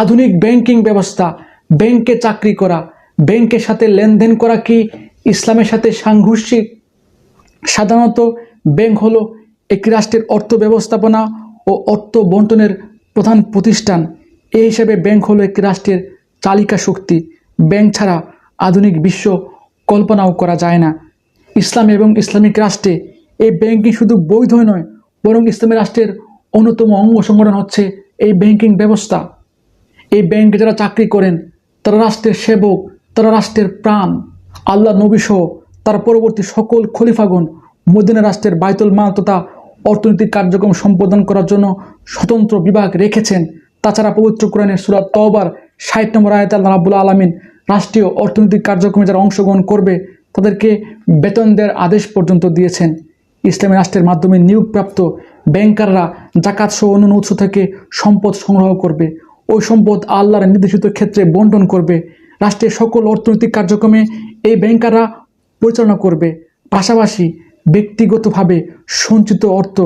আধুনিক ব্যাংকিং ব্যবস্থা, ব্যাংকে চাকরি করা, ব্যাংকের সাথে লেনদেন করা কি ইসলামের সাথে সাংঘর্ষিক? সাধারণত ব্যাংক হলো একটি রাষ্ট্রের অর্থ ব্যবস্থাপনা ও অর্থ বন্টনের প্রধান প্রতিষ্ঠান। এই হিসাবে ব্যাংক হলো একটি রাষ্ট্রের চালিকা শক্তি। ব্যাংক ছাড়া আধুনিক বিশ্ব কল্পনাও করা যায় না। ইসলাম এবং ইসলামিক রাষ্ট্রে এই ব্যাংকিং শুধু বৈধ নয়, বরং ইসলামী রাষ্ট্রের অন্যতম অঙ্গ সংগঠন হচ্ছে এই ব্যাংকিং ব্যবস্থা। ব্যাংকে যারা চাকরি করেন, তারা রাষ্ট্রের সেবক, তারা রাষ্ট্রের প্রাণ, আল্লাহ নবীসহ তার পরবর্তী সকল খলিফাগণ মদিনা রাষ্ট্রের বায়তুল মাল তথা অর্থনৈতিক কার্যক্রম সম্পাদন করার জন্য স্বতন্ত্র বিভাগ রেখেছেন। তাছাড়া পবিত্র কোরআনের সুরাত তওবার ষাট নম্বর আয়ত আল্লাহ রাবুল আলমিন রাষ্ট্রীয় অর্থনৈতিক কার্যক্রমে যারা অংশগ্রহণ করবে, তাদেরকে বেতন দেওয়ার আদেশ পর্যন্ত দিয়েছেন। ইসলামী রাষ্ট্রের মাধ্যমে নিয়োগপ্রাপ্ত ব্যাংকাররা জাকাত সহ অন্যান্য উৎস থেকে সম্পদ সংগ্রহ করবে। ওই সম্পদ আল্লাহর নির্দেশিত ক্ষেত্রে বন্টন করবে। রাষ্ট্রের সকল অর্থনৈতিক কার্যক্রমে এই ব্যাংকাররা পরিচালনা করবে। পাশাপাশি ব্যক্তিগতভাবে সঞ্চিত অর্থ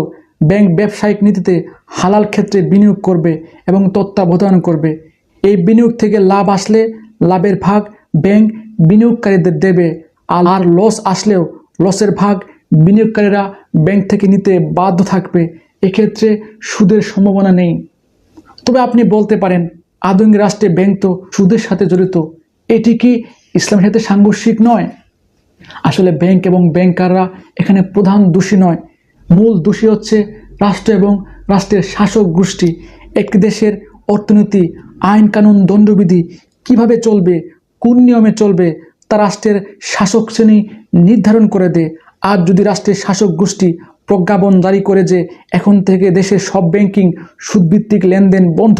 ব্যাংক ব্যবসায়িক নীতিতে হালাল ক্ষেত্রে বিনিয়োগ করবে এবং তত্ত্বাবধান করবে। এই বিনিয়োগ থেকে লাভ আসলে লাভের ভাগ ব্যাংক বিনিয়োগকারীদের দেবে আর লস আসলেও লসের ভাগ বিনিয়োগকারীরা ব্যাংক থেকে নিতে বাধ্য থাকবে। এক্ষেত্রে সুদের সম্ভাবনা নেই। তবে আপনি বলতে পারেন আধুনিক রাষ্ট্রে ব্যাংক তো সুদের সাথে জড়িত, এটি কি ইসলামের সাথে সাংঘর্ষিক নয়? আসলে ব্যাংক এবং ব্যাংকাররা এখানে প্রধান দোষী নয়। মূল দোষী হচ্ছে রাষ্ট্র এবং রাষ্ট্রের শাসক গোষ্ঠী। একটি দেশের অর্থনীতি, আইন কানুন, দণ্ডবিধি কীভাবে চলবে, কোন নিয়মে চলবে, তা রাষ্ট্রের শাসক শ্রেণি নির্ধারণ করে দেয়। আর যদি রাষ্ট্রের শাসক গোষ্ঠী প্রজ্ঞাপন জারি করে যে এখন থেকে দেশের সব ব্যাংকিং সুদভিত্তিক লেনদেন বন্ধ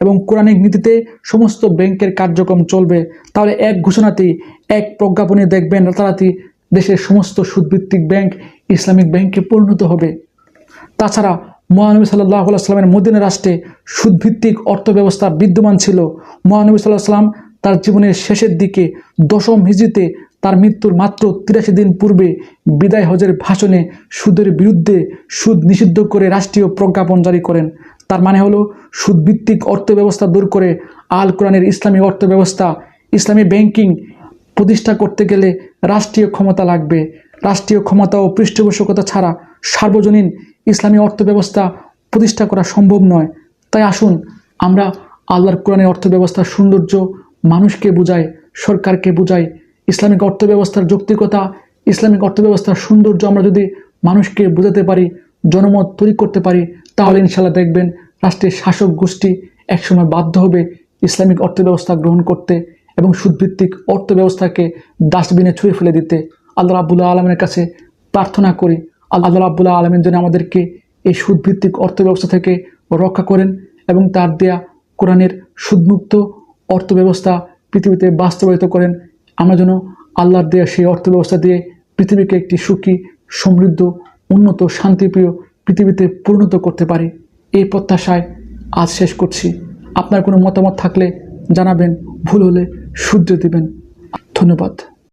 এবং কোরআনিক নীতিতে সমস্ত ব্যাংকের কার্যক্রম চলবে, তাহলে এক ঘোষণাতেই এক প্রজ্ঞাপনে দেখবেন রাতারাতি দেশের সমস্ত সুদভিত্তিক ব্যাংক ইসলামিক ব্যাংকে পরিণত হবে। তাছাড়া মহানবী সাল্লাহ সাল্লামের মদিনা রাষ্ট্রে সুদভিত্তিক অর্থব্যবস্থা বিদ্যমান ছিল। মহানবী সাল্লাহ সাল্লাম তার জীবনের শেষের দিকে দশম হিজিতে তার মৃত্যুর মাত্র তিরাশি দিন পূর্বে বিদায় হজের ভাষণে সুদের বিরুদ্ধে সুদ নিষিদ্ধ করে রাষ্ট্রীয় প্রজ্ঞাপন জারি করেন। তার মানে হলো, সুদভিত্তিক অর্থব্যবস্থা দূর করে আল কোরআনের ইসলামী অর্থব্যবস্থা, ইসলামী ব্যাংকিং প্রতিষ্ঠা করতে গেলে রাষ্ট্রীয় ক্ষমতা লাগবে। রাষ্ট্রীয় ক্ষমতা ও পৃষ্ঠপোষকতা ছাড়া সার্বজনীন ইসলামী অর্থব্যবস্থা প্রতিষ্ঠা করা সম্ভব নয়। তাই আসুন, আমরা আল্লাহর কোরআনের অর্থব্যবস্থার সৌন্দর্য মানুষকে বুঝাই, সরকারকে বুঝাই ইসলামিক অর্থব্যবস্থার যৌক্তিকতা ইসলামিক অর্থব্যবস্থার সৌন্দর্য আমরা যদি মানুষকে বোঝাতে পারি, জনমত তৈরি করতে পারি, তাহলে ইনশাল্লাহ দেখবেন রাষ্ট্রের শাসক গোষ্ঠী একসময় বাধ্য হবে ইসলামিক অর্থব্যবস্থা গ্রহণ করতে এবং সুদভিত্তিক অর্থব্যবস্থাকে ডাস্টবিনে ছুঁড়ে ফেলে দিতে। আল্লাহ রাবুল্লাহ আলমের কাছে প্রার্থনা করি, আল্লাহ রাবুল্লাহ আলমের যেন আমাদেরকে এই সুদভিত্তিক অর্থব্যবস্থা থেকে রক্ষা করেন এবং তার দেয়া কোরআনের সুদমুক্ত অর্থব্যবস্থা পৃথিবীতে বাস্তবায়িত করেন। আমরা যেন আল্লাহর দেয়া সেই অর্থব্যবস্থা দিয়ে পৃথিবীকে একটি সুখী, সমৃদ্ধ, উন্নত, শান্তিপ্রিয় পৃথিবীতে পরিণত করতে পারি। এই প্রত্যাশায় আজ শেষ করছি। আপনার কোনো মতামত থাকলে জানাবেন, ভুল হলে শুধরে দেবেন। ধন্যবাদ।